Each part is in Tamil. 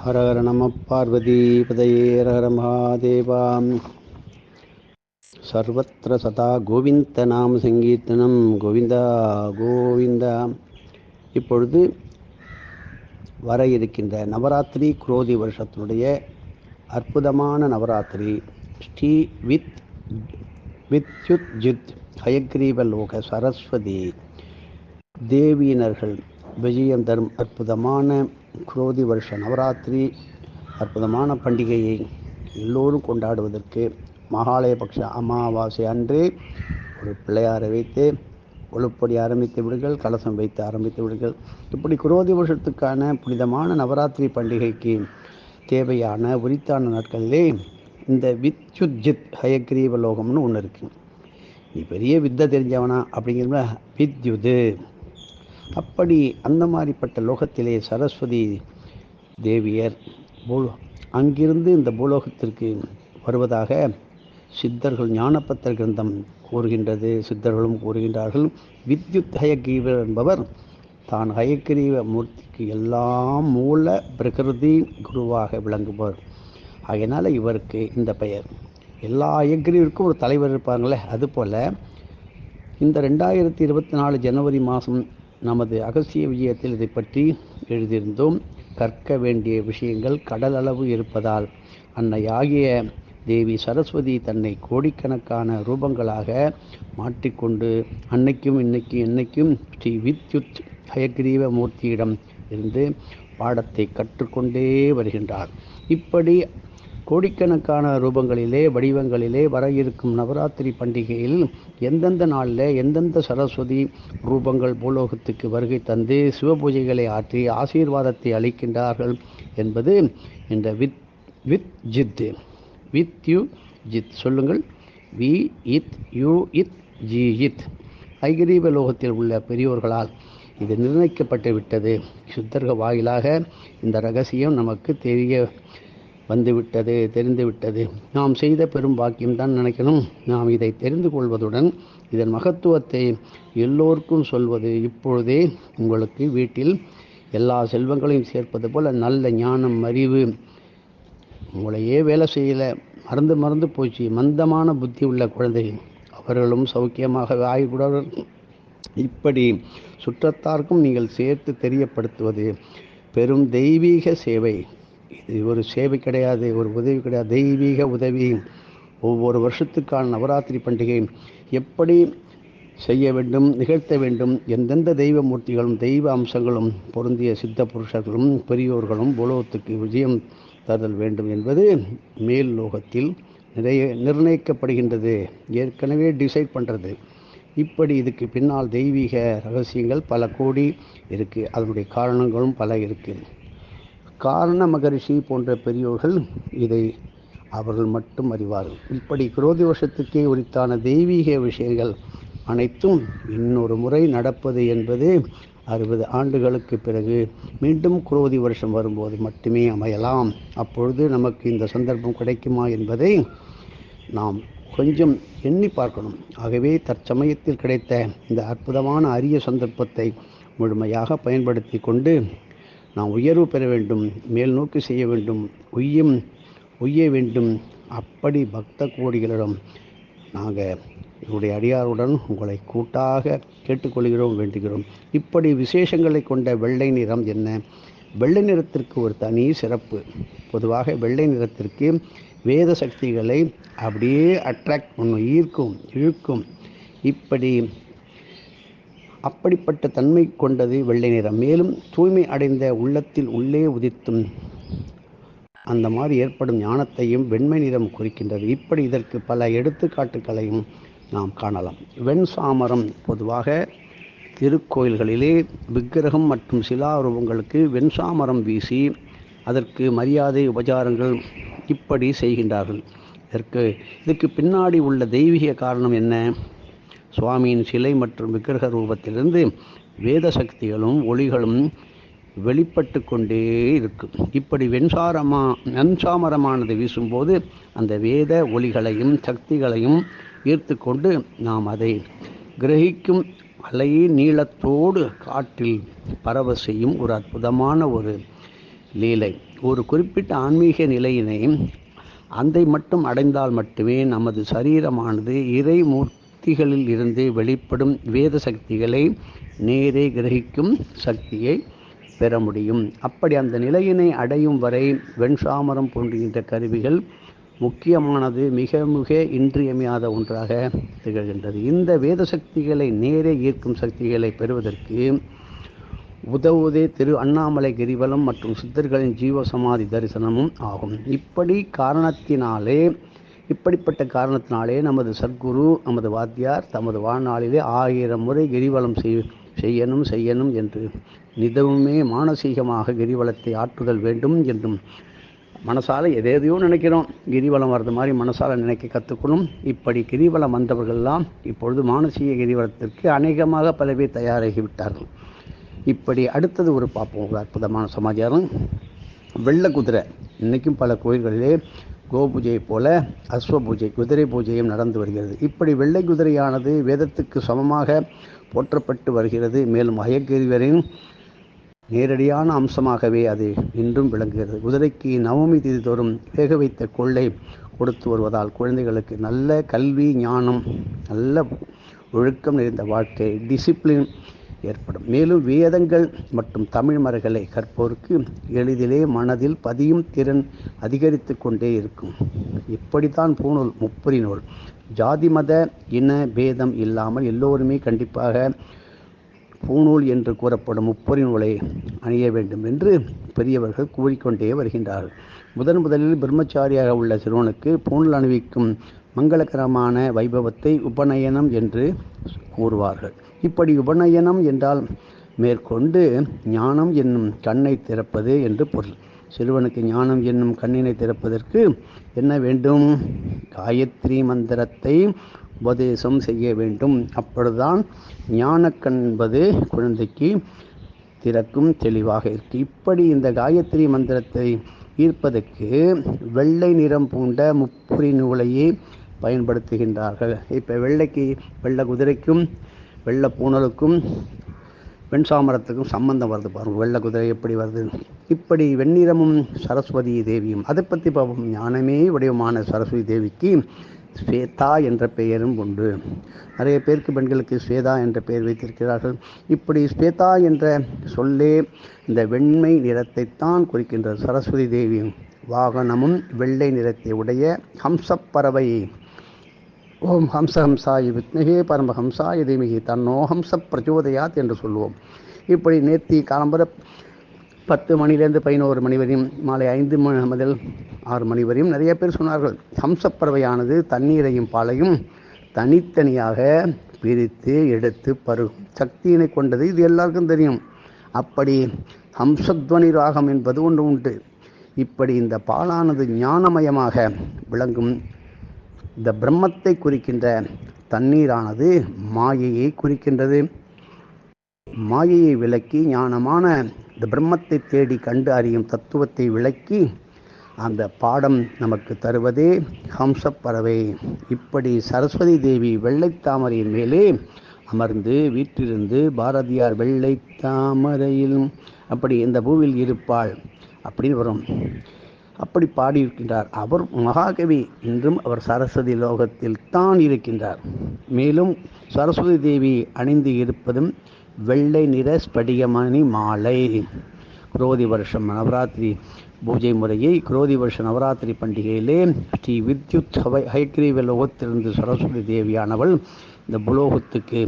ஹர ஹர நம பார்வதி பதையே ஹர மகாதேவாம் சர்வத்திர சதா கோவிந்த நாம சங்கீர்த்தனம் கோவிந்தா கோவிந்தா இப்பொழுது வர இருக்கின்ற நவராத்திரி குரோதி வருஷத்தினுடைய அற்புதமான நவராத்திரி ஸ்ரீ வித் வித்யுத் ஜித் ஹயக்ரீவலோக சரஸ்வதி தேவியினர்கள் விஜயம் தரும் அற்புதமான குரோதி வருஷ நவராத்திரி அற்புதமான பண்டிகையை எல்லோரும் கொண்டாடுவதற்கு மகாலயபக்ஷ அமாவாசை அன்று ஒரு பிள்ளையாரை வைத்து ஒழுப்படி ஆரம்பித்து விடுங்கள் கலசம் வைத்து ஆரம்பித்து விடுங்கள். இப்படி குரோதி வருஷத்துக்கான புனிதமான நவராத்திரி பண்டிகைக்கு தேவையான உரித்தான நாட்களிலே இந்த வித்யுஜித் ஹயக்ரீவலோகம்னு ஒன்று இருக்குது நீ பெரிய வித்தை தெரிஞ்சவனா அப்படிங்கிற வித்யுது. அப்படி அந்த மாதிரிப்பட்ட லோகத்திலே சரஸ்வதி தேவியர் பூலோ அங்கிருந்து இந்த பூலோகத்திற்கு வருவதாக சித்தர்கள் ஞானப்பத்திர கிரந்தம் கூறுகின்றது. சித்தர்களும் கூறுகின்றார்கள். வித்யுத் ஹயக்ரீவர் என்பவர் தான் ஹயக்ரீவ மூர்த்திக்கு எல்லாம் மூல பிரகிருதி குருவாக விளங்குபவர். அதனால் இவருக்கு இந்த பெயர். எல்லா ஹயக்ரீவிற்கும் ஒரு தலைவர் இருப்பாங்களே அதுபோல் இந்த ரெண்டாயிரத்தி இருபத்தி நாலு ஜனவரி மாதம் நமது அகசிய விஜயத்தில் இதை பற்றி எழுதியிருந்தோம். கற்க வேண்டிய விஷயங்கள் கடல் அளவு இருப்பதால் அன்னையாகிய தேவி சரஸ்வதி தன்னை கோடிக்கணக்கான ரூபங்களாக மாற்றிக்கொண்டு அன்னைக்கும் இன்னைக்கும் என்னைக்கும் ஸ்ரீ வித்யுத் ஹயக்ரீவ மூர்த்தியிடம் இருந்து பாடத்தை கற்றுக்கொண்டே வருகின்றார். இப்படி கோடிக்கணக்கான ரூபங்களிலே வடிவங்களிலே வர இருக்கும் நவராத்திரி பண்டிகையில் எந்தெந்த நாளில் எந்தெந்த சரஸ்வதி ரூபங்கள் பூலோகத்துக்கு வருகை தந்து சிவபூஜைகளை ஆற்றி ஆசீர்வாதத்தை அளிக்கின்றார்கள் என்பது இந்த வித் வித் ஜித் வித் யூ ஜித். சொல்லுங்கள். வி இத் யு இத் ஜி இத். ஐகிரீவ லோகத்தில் உள்ள பெரியோர்களால் இது நிர்ணயிக்கப்பட்டு விட்டது. சுத்தர்க வாயிலாக இந்த ரகசியம் நமக்கு தெரிய வந்துவிட்டது தெரிந்துவிட்டது. நாம் செய்த பெரும் பாக்கியம்தான் நினைக்கணும். நாம் இதை தெரிந்து கொள்வதுடன் இதன் மகத்துவத்தை எல்லோருக்கும் சொல்வது இப்பொழுதே உங்களுக்கு வீட்டில் எல்லா செல்வங்களையும் சேர்ப்பது போல் நல்ல ஞானம் அறிவு. உங்களையே வேலை செய்யல. மறந்து மறந்து போச்சு. மந்தமான புத்தி உள்ள குழந்தை. அவர்களும் சௌக்கியமாக ஆகிவிடுவார்கள். இப்படி சுற்றத்தார்க்கும் நீங்கள் சேர்த்து தெரியப்படுத்துவது பெரும் தெய்வீக சேவை. இது ஒரு சேவை கிடையாது ஒரு உதவி கிடையாது தெய்வீக உதவி. ஒவ்வொரு வருஷத்துக்கான நவராத்திரி பண்டிகை எப்படி செய்ய வேண்டும் நிகழ்த்த வேண்டும் எந்தெந்த தெய்வ மூர்த்திகளும் தெய்வ அம்சங்களும் பொருந்திய சித்த புருஷர்களும் பெரியோர்களும் உலோகத்துக்கு விஜயம் தருதல் வேண்டும் என்பது மேல் லோகத்தில் நிறைய நிர்ணயிக்கப்படுகின்றது ஏற்கனவே டிசைட் பண்ணுறது இப்படி இதுக்கு பின்னால் தெய்வீக ரகசியங்கள் பல கோடி இருக்குது அதனுடைய காரணங்களும் பல இருக்குது காரண மகரிஷி போன்ற பெரியோர்கள் இதை அவர்கள் மட்டும் அறிவார்கள். இப்படி குரோதி வருஷத்துக்கே உரித்தான தெய்வீக விஷயங்கள் அனைத்தும் இன்னொரு முறை நடப்பது என்பது அறுபது ஆண்டுகளுக்கு பிறகு மீண்டும் குரோதி வருஷம் வரும்போது மட்டுமே அமையலாம். அப்பொழுது நமக்கு இந்த சந்தர்ப்பம் கிடைக்குமா என்பதை நாம் கொஞ்சம் எண்ணி பார்க்கணும். ஆகவே தற்சமயத்தில் கிடைத்த இந்த அற்புதமான அரிய சந்தர்ப்பத்தை முழுமையாக பயன்படுத்தி கொண்டு நாம் உயர்வு பெற வேண்டும் மேல் நோக்கி செய்ய வேண்டும் உய்யும் உய்ய வேண்டும். அப்படி பக்த கோடிகளிடம் நாங்கள் என்னுடைய அடியாருடன் உங்களை கூட்டாக கேட்டுக்கொள்கிறோம் வேண்டுகிறோம். இப்படி விசேஷங்களை கொண்ட வெள்ளை நிறம் என்ன? வெள்ளை நிறத்திற்கு ஒரு தனி சிறப்பு. பொதுவாக வெள்ளை நிறத்திற்கு வேத சக்திகளை அப்படியே அட்ராக்ட் பண்ணும் ஈர்க்கும் இழுக்கும். இப்படி அப்படிப்பட்ட தன்மை கொண்டது வெள்ளை நிறம். மேலும் தூய்மை அடைந்த உள்ளத்தில் உள்ளே உதித்தும் அந்த மாதிரி ஏற்படும் ஞானத்தையும் வெண்மை நிறம் குறிக்கின்றது. இப்படி இதற்கு பல எடுத்துக்காட்டுகளையும் நாம் காணலாம். வெண் சாமரம் பொதுவாக திருக்கோயில்களிலே விக்கிரகம் மற்றும் சிலாரூபங்களுக்கு வெண்சாமரம் வீசி அதற்கு மரியாதை உபச்சாரங்கள் இப்படி செய்கின்றார்கள். இதற்கு இதுக்கு பின்னாடி உள்ள தெய்வீக காரணம் என்ன? சுவாமியின் சிலை மற்றும் விக்கிரக ரூபத்திலிருந்து வேத சக்திகளும் ஒளிகளும் வெளிப்பட்டு கொண்டே இருக்கும். இப்படி வெண்சாரமா வெண்சாமரமானது வீசும்போது அந்த வேத ஒளிகளையும் சக்திகளையும் ஈர்த்து கொண்டு நாம் அதை கிரகிக்கும் அலை நீளத்தோடு காற்றில் பரவ செய்யும் ஒரு அற்புதமான ஒரு லீலை. ஒரு குறிப்பிட்ட ஆன்மீக நிலையினை அந்தை மட்டும் அடைந்தால் மட்டுமே நமது சரீரமானது இறை சக்திகளில் இருந்து வெளிப்படும் வேத சக்திகளை நேரே கிரகிக்கும் சக்தியை பெற முடியும். அப்படி அந்த நிலையினை அடையும் வரை வெண்சாமரம் போன்றுகின்ற கருவிகள் முக்கியமானது மிக மிக இன்றியமையாத ஒன்றாக திகழ்கின்றது. இந்த வேத சக்திகளை நேரே ஈர்க்கும் சக்திகளை பெறுவதற்கு உதவுவதே திரு அண்ணாமலை கிரிவலம் மற்றும் சித்தர்களின் ஜீவசமாதி தரிசனமும் ஆகும். இப்படி காரணத்தினாலே இப்படிப்பட்ட காரணத்தினாலே நமது சத்குரு நமது வாத்தியார் தமது வாழ்நாளிலே ஆயிரம் முறை கிரிவலம் செய் செய்யணும் செய்யணும் என்று நிதவுமே மானசீகமாக கிரிவலத்தை ஆற்றுதல் வேண்டும் என்றும் மனசால் எதேதையோ நினைக்கிறோம். கிரிவலம் வர்றது மாதிரி மனசால் நினைக்க கற்றுக்கணும் இப்படி கிரிவலம் வந்தவர்கள்லாம் இப்பொழுது மானசீக கிரிவலத்திற்கு அநேகமாக பல பேர் தயாராகி விட்டார்கள். இப்படி அடுத்தது ஒரு பார்ப்போம். ஒரு அற்புதமான சமாச்சாரம். வெள்ளை குதிரை இன்றைக்கும் பல கோயில்களிலே கோ போல அஸ்வ பூஜை குதிரை பூஜையும் நடந்து வருகிறது. இப்படி வெள்ளை குதிரையானது வேதத்துக்கு சமமாக போற்றப்பட்டு வருகிறது. மேலும் அயக்கிரிவரின் நேரடியான அம்சமாகவே அது இன்றும் விளங்குகிறது. குதிரைக்கு நவமி திதி தோறும் வேக வைத்த கொள்ளை கொடுத்து வருவதால் குழந்தைகளுக்கு நல்ல கல்வி ஞானம் நல்ல ஒழுக்கம் நிறைந்த வாழ்க்கை டிசிப்ளின் ஏற்படும். மேலும் வேதங்கள் மற்றும் தமிழ் மறைகளை கற்போருக்கு எளிதிலே மனதில் பதியும் திறன் அதிகரித்து கொண்டே இருக்கும். இப்படித்தான் பூநூல் முப்பரி நூல். ஜாதி மத இன பேதம் இல்லாமல் எல்லோருமே கண்டிப்பாக பூநூல் என்று கூறப்படும் முப்பொறி நூலை அணிய வேண்டும் என்று பெரியவர்கள் கூறிக்கொண்டே வருகின்றார்கள். முதன் முதலில் பிரம்மச்சாரியாக உள்ள சிறுவனுக்கு பூணூல் அணிவிக்கும் மங்களகரமான வைபவத்தை உபநயனம் என்று கூறுவார்கள். இப்படி உபநயனம் என்றால் மேற்கொண்டு ஞானம் என்னும் கண்ணை திறப்பது என்று பொருள். சிறுவனுக்கு ஞானம் என்னும் கண்ணினை திறப்பதற்கு என்ன வேண்டும்? காயத்ரி மந்திரத்தை உபதேசம் செய்ய வேண்டும். அப்பொழுதுதான் ஞானக்கண் என்பது குழந்தைக்கு திறக்கும் தெளிவாக இருக்கு. இப்படி இந்த காயத்ரி மந்திரத்தை ஈர்ப்பதற்கு வெள்ளை நிறம் பூண்ட முப்புரி நூலையே பயன்படுத்துகின்றார்கள். இப்போ வெள்ளைக்கு வெள்ளை குதிரைக்கும் வெள்ளை பூனலுக்கும் வெண்சாமரத்துக்கும் சம்பந்தம் வருது பாருங்க. வெள்ளை குதிரை எப்படி வருது? இப்படி வெண்ணிறமும் சரஸ்வதி தேவியும் அதை பற்றி பார்ப்போம் ஞானமே வடிவமான சரஸ்வதி தேவிக்கு ஸ்வேதா என்ற பெயரும் உண்டு. நிறைய பேருக்கு பெண்களுக்கு ஸ்வேதா என்ற பெயர் வைத்திருக்கிறார்கள். இப்படி ஸ்வேதா என்ற சொல்லே இந்த வெண்மை நிறத்தைத்தான் குறிக்கின்ற சரஸ்வதி தேவியும் வாகனமும் வெள்ளை நிறத்தை உடைய ஹம்சப்பறவை ஓம் ஹம்ச வித்னகே வித்மகே பரமஹம்சாய தீமிகி தன்னோ ஹம்ச பிரச்சோதயாத் என்று சொல்லுவோம். இப்படி நேர்த்தி காலம்பர பத்து மணிலேருந்து பதினோரு மணி வரையும் மாலை ஐந்து மணி முதல் ஆறு மணி வரையும் நிறைய பேர் சொன்னார்கள். ஹம்சப்பறவையானது தண்ணீரையும் பாலையும் தனித்தனியாக பிரித்து எடுத்து பருகும். சக்தியினை கொண்டது இது எல்லாருக்கும் தெரியும். அப்படி ஹம்சத்வனி ராகம் என்பது ஒன்று உண்டு. இப்படி இந்த பாலானது ஞானமயமாக விளங்கும் இந்த பிரம்மத்தை குறிக்கின்ற தண்ணீரானது மாயையை குறிக்கின்றது. மாயையை விளக்கி ஞானமான இந்த பிரம்மத்தை தேடி கண்டு அறியும் தத்துவத்தை விளக்கி அந்த பாடம் நமக்கு தருவதே ஹம்சப்பறவை. இப்படி சரஸ்வதி தேவி வெள்ளைத்தாமரையின் மேலே அமர்ந்து வீட்டிலிருந்து பாரதியார் வெள்ளை அப்படி இந்த பூவில் இருப்பாள் அப்படின்னு வரும். அப்படி பாடியிருக்கின்றார். அவர் மகாகவி இன்றும் அவர் சரஸ்வதி லோகத்தில் தான் இருக்கின்றார். மேலும் சரஸ்வதி தேவி அணிந்து இருப்பதும் வெள்ளை நிற ஸ்படிகமணி மாலை. குரோதி வருஷம் நவராத்திரி பூஜை முறையை குரோதி வருஷ நவராத்திரி பண்டிகையிலே ஸ்ரீ வித்யுத் ஹவை ஹைக்ரீவ லோகத்திலிருந்து சரஸ்வதி தேவியானவள் இந்த புலோகத்துக்கு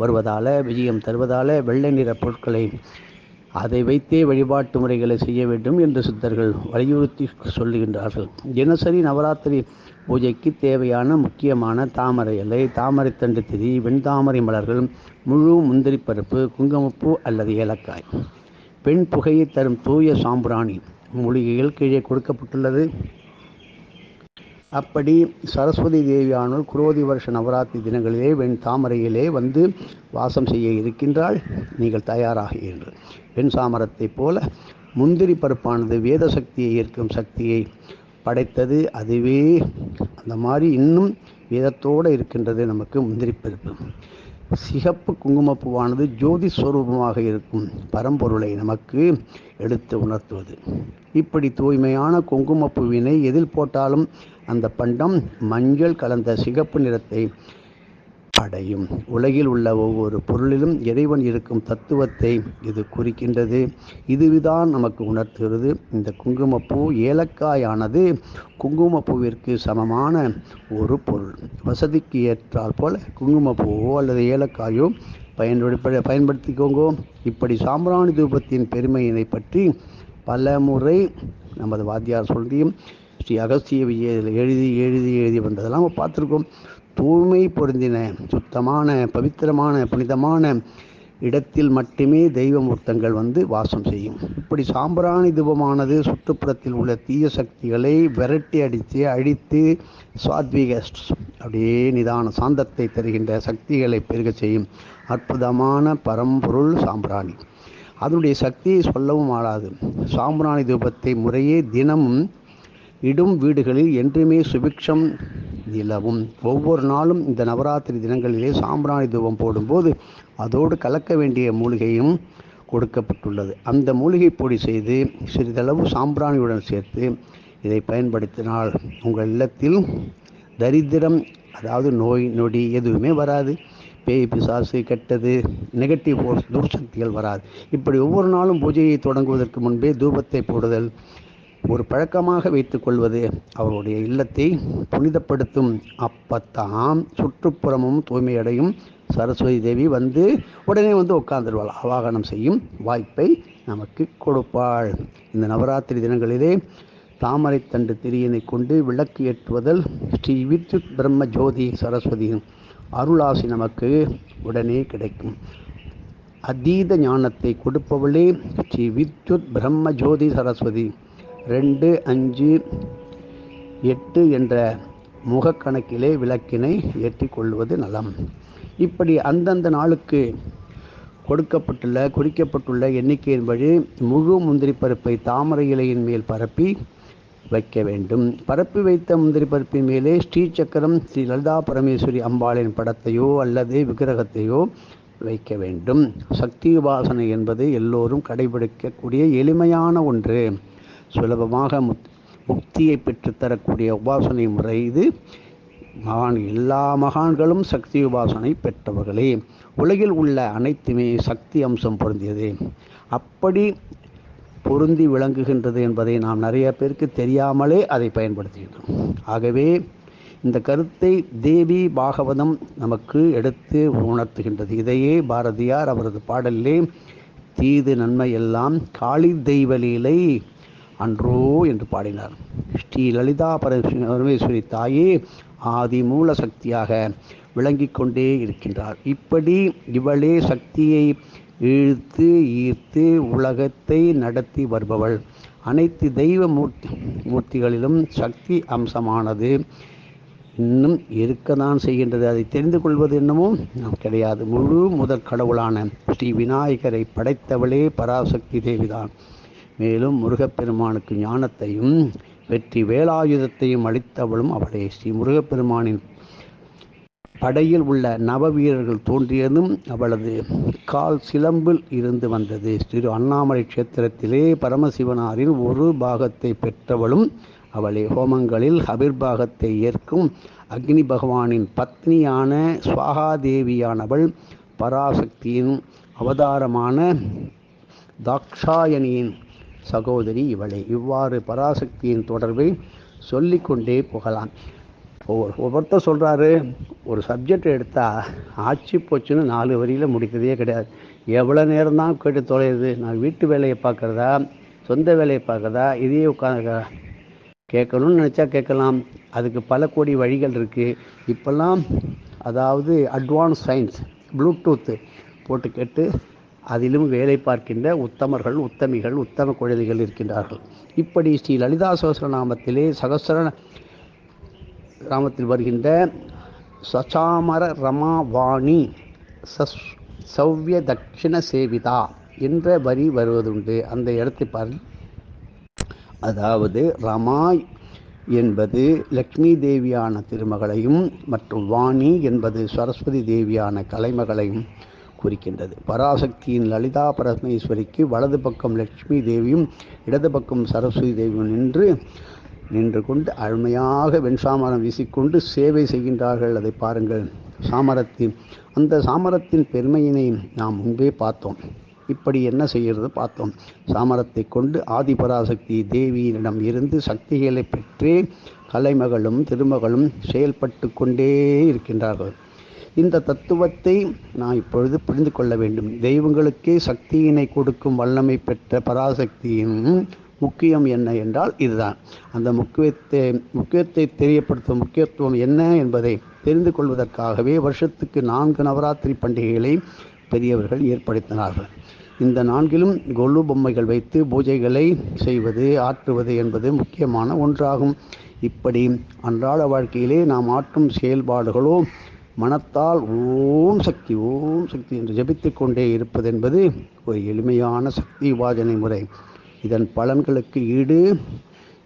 வருவதால் விஜயம் தருவதால் வெள்ளை நிற பொருட்களை அதை வைத்தே வழிபாட்டு முறைகளை செய்ய வேண்டும் என்று சித்தர்கள் வலியுறுத்தி சொல்லுகின்றார்கள். தினசரி நவராத்திரி பூஜைக்கு தேவையான முக்கியமான தாமரை இலை தாமரை தண்டு திரி வெண்தாமரை மலர்கள் முழு முந்திரி பருப்பு குங்குமப்பூ அல்லது ஏலக்காய். பெண் புகையை தரும் தூய சாம்பிராணி. மூலிகைகள் கீழே கொடுக்கப்பட்டுள்ளது. அப்படி சரஸ்வதி தேவியானோர் குரோதி வருஷ நவராத்திரி தினங்களிலே வெண் தாமரையிலே வந்து வாசம் செய்ய இருக்கின்றாள். நீங்கள் தயாராக என்று வெண் சாமரத்தைப் போல முந்திரி பருப்பானது வேத சக்தியை ஈர்க்கும் சக்தியை படைத்தது. அதுவே அந்த மாதிரி இன்னும் வேதத்தோடு இருக்கின்றது நமக்கு முந்திரி பருப்பு. சிகப்பு குங்குமப்பூவானது ஜோதி ஸ்வரூபமாக இருக்கும் பரம்பொருளை நமக்கு எடுத்து உணர்த்துவது. இப்படி தூய்மையான குங்குமப்பூவினை எதில் போட்டாலும் அந்த பண்டம் மஞ்சள் கலந்த சிகப்பு நிறத்தை அடையும். உலகில் உள்ள ஒவ்வொரு பொருளிலும் இறைவன் இருக்கும் தத்துவத்தை இது குறிக்கின்றது. இதுதான் நமக்கு உணர்த்துகிறது. இந்த குங்குமப்பூ ஏலக்காயானது குங்குமப்பூவிற்கு சமமான ஒரு பொருள். வசதிக்கு ஏற்றால் போல குங்குமப்பூவோ அல்லது ஏலக்காயோ பயன்படுத்த பயன்படுத்திக்கோங்கோ. இப்படி சாம்பிராணி தூபத்தின் பெருமையினை பற்றி பல முறை நமது வாத்தியார் சொல்லியும் ஸ்ரீ அகஸ்திய விஜயத்தில் எழுதி எழுதி எழுதி வந்ததெல்லாம் நம்ம பார்த்துருக்கோம். தூய்மை பொருந்தின சுத்தமான பவித்திரமான புனிதமான இடத்தில் மட்டுமே தெய்வ மூர்த்தங்கள் வந்து வாசம் செய்யும். இப்படி சாம்பிராணி தூபமானது சுற்றுப்புறத்தில் உள்ள தீய சக்திகளை விரட்டி அடித்து அழித்து சுவாத்விக அப்படியே நிதான சாந்தத்தை தருகின்ற சக்திகளை பெருக செய்யும் அற்புதமான பரம்பொருள் சாம்பிராணி. அதனுடைய சக்தியை சொல்லவும் ஆளாது. சாம்பிராணி தூபத்தை முறையே தினமும் இடும் வீடுகளில் என்றுமே சுபிக்ஷம் நிலவும். ஒவ்வொரு நாளும் இந்த நவராத்திரி தினங்களிலே சாம்பிராணி தூபம் போடும்போது அதோடு கலக்க வேண்டிய மூலிகையும் கொடுக்கப்பட்டுள்ளது. அந்த மூலிகை பொடி செய்து சிறிதளவு சாம்பிராணியுடன் சேர்த்து இதை பயன்படுத்தினால் உங்கள் இல்லத்தில் தரித்திரம் அதாவது நோய் நொடி எதுவுமே வராது. பேய் பிசாசு கெட்டது நெகட்டிவ் ஃபோர்ஸ் துர்சக்திகள் வராது. இப்படி ஒவ்வொரு நாளும் பூஜையை தொடங்குவதற்கு முன்பே தூபத்தை போடுதல் ஒரு பழக்கமாக வைத்துக்கொள்வது அவருடைய இல்லத்தை புனிதப்படுத்தும். அப்பத்தாம் சுற்றுப்புறமும் தூய்மையடையும். சரஸ்வதி தேவி வந்து உடனே வந்து உட்கார்ந்துருவாள். அவாகனம் செய்யும் வாய்ப்பை நமக்கு கொடுப்பாள். இந்த நவராத்திரி தினங்களிலே தாமரைத்தண்டு திரியனை கொண்டு விளக்கு ஏற்றுவதல் ஸ்ரீ வித்யுத் பிரம்ம ஜோதி சரஸ்வதியின் அருளாசி நமக்கு உடனே கிடைக்கும். அதீத ஞானத்தை கொடுப்பவளே ஸ்ரீ வித்யுத் பிரம்ம ஜோதி சரஸ்வதி. ரெண்டு அஞ்சு எட்டு என்ற முகக்கணக்கிலே விளக்கினை ஏற்றிக்கொள்வது நலம். இப்படி அந்தந்த நாளுக்கு கொடுக்கப்பட்டுள்ள குறிக்கப்பட்டுள்ள எண்ணிக்கையின்படி முழு முந்திரி பருப்பை தாமரை இலையின் மேல் பரப்பி வைக்க வேண்டும். பரப்பி வைத்த முந்திரி பருப்பின் மேலே ஸ்ரீ சக்கரம் ஸ்ரீ லலிதா பரமேஸ்வரி அம்பாளின் படத்தையோ அல்லது விக்கிரகத்தையோ வைக்க வேண்டும். சக்தி உபாசனை என்பது எல்லோரும் கடைபிடிக்கக்கூடிய எளிமையான ஒன்று. சுலபமாக முத் முக்தியை பெற்றுத்தரக்கூடிய உபாசனை முறை இது. மகான் எல்லா மகான்களும் சக்தி உபாசனை பெற்றவர்களே. உலகில் உள்ள அனைத்துமே சக்தி அம்சம் பொருந்தியது. அப்படி பொருந்தி விளங்குகின்றது என்பதை நாம் நிறைய பேருக்கு தெரியாமலே அதை பயன்படுத்துகின்றோம் ஆகவே இந்த கருத்தை தேவி பாகவதம் நமக்கு எடுத்து உணர்த்துகின்றது. இதையே பாரதியார் அவரது பாடலிலே தீது நன்மை எல்லாம் காளி தெய்வலீலை அன்றோ என்று பாடினார். ஸ்ரீ லலிதா பரமேஸ்வரி தாயே ஆதி மூல சக்தியாக விளங்கிக் கொண்டே இருக்கின்றார். இப்படி இவளே சக்தியை இழுத்து ஈர்த்து உலகத்தை நடத்தி வருபவள். அனைத்து தெய்வ மூர்த்தி மூர்த்திகளிலும் சக்தி அம்சமானது இன்னும் இருக்கதான் செய்கின்றது. அதை தெரிந்து கொள்வது என்னமோ நாம் கிடையாது. முழு முதற் கடவுளான ஸ்ரீ விநாயகரை படைத்தவளே பராசக்தி தேவிதான். மேலும் முருகப்பெருமானுக்கு ஞானத்தையும் வெற்றி வேலாயுதத்தையும் அளித்தவளும் அவளே. ஸ்ரீ முருகப்பெருமானின் படையில் உள்ள நவ வீரர்கள் தோன்றியதும் அவளது கால் சிலம்பில் இருந்து வந்தது. திரு அண்ணாமலை க்ஷேத்திரத்திலே பரமசிவனாரின் ஒரு பாகத்தை பெற்றவளும் அவளை. ஹோமங்களில் அபிர்பாகத்தை ஏற்கும் அக்னி பகவானின் பத்னியான சுவாகாதேவியானவள் பராசக்தியின் அவதாரமான தாக்ஷாயணியின் சகோதரி இவளே இவ்வாறு பராசக்தியின் தொடர்பை சொல்லிக்கொண்டே போகலாம் ஒவ்வொரு ஒவ்வொருத்தர் சொல்கிறாரு ஒரு சப்ஜெக்ட் எடுத்தால் ஆட்சி போச்சுன்னு நாலு வரியில் முடிக்கிறதே கிடையாது. எவ்வளோ நேரம் தான் கேட்டு தொலையுது? நான் வீட்டு வேலையை பார்க்குறதா? சொந்த வேலையை பார்க்குறதா? இதையே உட்காந்து கேட்கணும்னு நினச்சா கேட்கலாம். அதுக்கு பல கோடி வழிகள் இருக்குது இப்போல்லாம் அதாவது அட்வான்ஸ் சயின்ஸ் ப்ளூடூத்து போட்டு கேட்டு அதிலும் வேலை பார்க்கின்ற உத்தமர்கள் உத்தமிகள் உத்தம குழந்தைகள் இருக்கின்றார்கள். இப்படி ஸ்ரீ லலிதா சகசிரநாமத்திலே சகசர நாமத்தில் வருகின்ற சசாமர ரமா வாணி சஸ் சௌவிய தட்சிண சேவிதா என்ற வரி வருவதுண்டு. அந்த இடத்தை பாரு அதாவது ரமாய் என்பது லக்ஷ்மி தேவியான திருமகளையும் மற்றும் வாணி என்பது சரஸ்வதி தேவியான கலைமகளையும் குறிக்கின்றது. பராசக்தியின் லலிதா பரமேஸ்வரிக்கு வலது பக்கம் லட்சுமி தேவியும் இடது பக்கம் சரஸ்வதி தேவியும் நின்று நின்று கொண்டு அழுமையாக வெண்சாமரம் வீசிக்கொண்டு சேவை செய்கின்றார்கள். அதை பாருங்கள். சாமரத்தின் அந்த சாமரத்தின் பெருமையினை நாம் முன்பே பார்த்தோம். இப்படி என்ன செய்கிறது பார்த்தோம். சாமரத்தை கொண்டு ஆதிபராசக்தி தேவியினிடம் இருந்து சக்திகளை பெற்றே கலைமகளும் திருமகளும் செயல்பட்டு கொண்டே இருக்கின்றார்கள். இந்த தத்துவத்தை நான் இப்பொழுது புரிந்து கொள்ள வேண்டும். தெய்வங்களுக்கே சக்தியினை கொடுக்கும் வல்லமை பெற்ற பராசக்தியின் முக்கியம் என்ன என்றால் இதுதான். அந்த முக்கியத்தை முக்கியத்தை தெரியப்படுத்தும் முக்கியத்துவம் என்ன என்பதை தெரிந்து கொள்வதற்காகவே வருஷத்துக்கு நான்கு நவராத்திரி பண்டிகைகளை பெரியவர்கள் ஏற்படுத்தினார்கள். இந்த நான்கிலும் கொல்லு பொம்மைகள் வைத்து பூஜைகளை செய்வது ஆற்றுவது என்பது முக்கியமான ஒன்றாகும். இப்படி அன்றாட வாழ்க்கையிலே நாம் ஆற்றும் செயல்பாடுகளோ மனத்தால் ஓம் சக்தி ஓம் சக்தி என்று ஜபித்து கொண்டே இருப்பது என்பது ஒரு எளிமையான சக்தி வாஜனை முறை. இதன் பலன்களுக்கு ஈடு.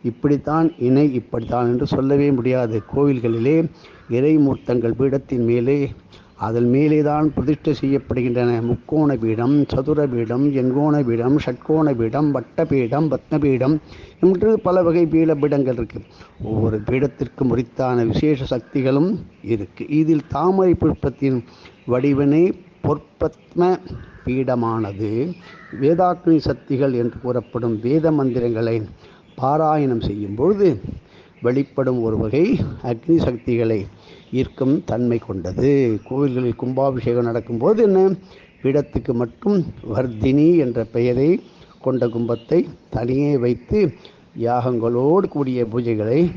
இப்படித்தான் இணை இப்படித்தான் என்று சொல்லவே முடியாது. கோவில்களிலே இறைமூர்த்தங்கள் பீடத்தின் மேலே அதன் மேலேதான் பிரதிஷ்டை செய்யப்படுகின்றன. முக்கோண பீடம் சதுர பீடம் எண்கோண பீடம் ஷட்கோண பீடம் வட்ட பீடம் பத்ம பீடம் என்று பல வகை பீட பீடங்கள் இருக்கு. ஒவ்வொரு பீடத்திற்கும் உரித்தான விசேஷ சக்திகளும் இருக்கு. இதில் தாமரை புஷ்பத்தின் வடிவினை பொற்பத்ம பீடமானது. வேதாக்னி சக்திகள் என்று கூறப்படும் வேத மந்திரங்களை பாராயணம் செய்யும் பொழுது வெளிப்படும் ஒரு வகை அக்னி சக்திகளை ஈர்க்கும் தன்மை கொண்டது. கோவில்களில் கும்பாபிஷேகம் நடக்கும்போது என்ன? பீடத்துக்கு மட்டும் வர்தினி என்ற பெயரை கொண்ட கும்பத்தை தனியே வைத்து யாகங்களோடு கூடிய பூஜைகளை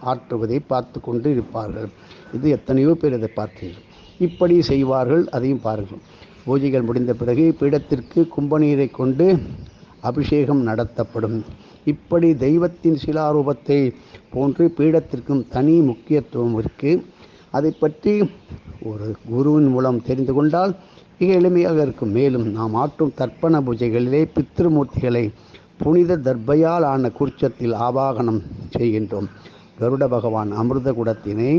ஆற்றுவதை பார்த்து கொண்டு இருப்பார்கள். இது எத்தனையோ பேர் இதை பார்த்தீர்கள். இப்படி செய்வார்கள் அதையும் பாருங்கள். பூஜைகள் முடிந்த பிறகு பீடத்திற்கு கும்பநீரை கொண்டு அபிஷேகம் நடத்தப்படும். இப்படி தெய்வத்தின் சிலாரூபத்தை போன்று பீடத்திற்கும் தனி முக்கியத்துவம் இருக்குது அதை பற்றி ஒரு குருவின் மூலம் தெரிந்து கொண்டால் மிக எளிமையாக இருக்கும். மேலும் நாம் ஆற்றும் தர்ப்பண பூஜைகளிலே பித்ருமூர்த்திகளை புனித தர்பையால் ஆன குருச்சத்தில் ஆவாகனம் செய்கின்றோம். கருட பகவான் அமிர்த குடத்தினை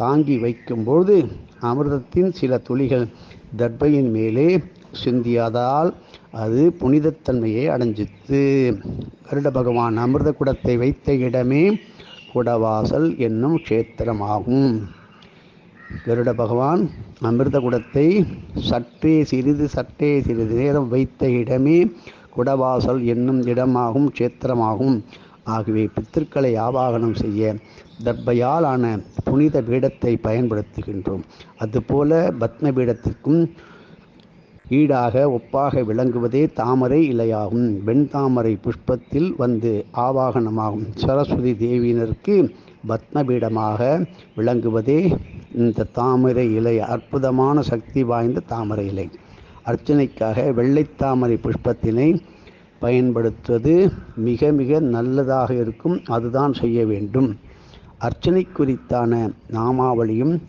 தாங்கி வைக்கும்போது அமிர்தத்தின் சில துளிகள் தர்பையின் மேலே சிந்தியாதால் அது புனிதத்தன்மையை அடைஞ்சித்து கருட பகவான் அமிர்த குடத்தை வைத்த இடமே குடவாசல் என்னும் க்ஷேத்திரமாகும். கருட பகவான் அமிர்த குடத்தை சற்றே சிறிது சற்றே சிறிது நேரம் வைத்த இடமே குடவாசல் என்னும் இடமாகும் க்ஷேத்திரமாகும். ஆகவே பித்திருக்களை ஆவாகனம் செய்ய தர்பையால் ஆன புனித பீடத்தை பயன்படுத்துகின்றோம். அதுபோல பத்ம பீடத்திற்கும் ஈடாக ஒப்பாக விளங்குவதே தாமரை இலையாகும். வெண்தாமரை புஷ்பத்தில் வந்து ஆவாகனமாகும். சரஸ்வதி தேவியினருக்கு பத்மபீடமாக விளங்குவதே இந்த தாமரை இலை அற்புதமான சக்தி வாய்ந்த தாமரை இலை. அர்ச்சனைக்காக வெள்ளைத்தாமரை புஷ்பத்தினை பயன்படுத்துவது மிக மிக நல்லதாக இருக்கும். அதுதான் செய்ய வேண்டும். அர்ச்சனை குறித்தான நாமாவளியும்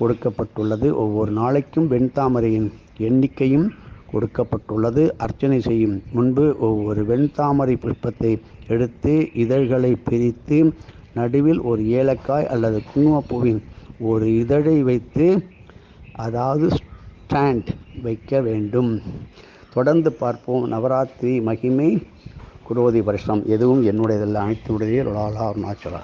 கொடுக்கப்பட்டுள்ளது. ஒவ்வொரு நாளைக்கும் வெண்தாமரையின் எண்ணிக்கையும் கொடுக்கப்பட்டுள்ளது. அர்ச்சனை செய்யும் முன்பு ஒவ்வொரு வெண்தாமரை புஷ்பத்தை எடுத்து இதழ்களை பிரித்து நடுவில் ஒரு ஏலக்காய் அல்லது குங்குமப்பூவின் ஒரு இதழை வைத்து அதாவது ஸ்டாண்ட் வைக்க வேண்டும். தொடர்ந்து பார்ப்போம். நவராத்திரி மகிமை குரோதி வருஷம். எதுவும் என்னுடையதல்ல. அனைத்து உடைய லாலா அருணாச்சலா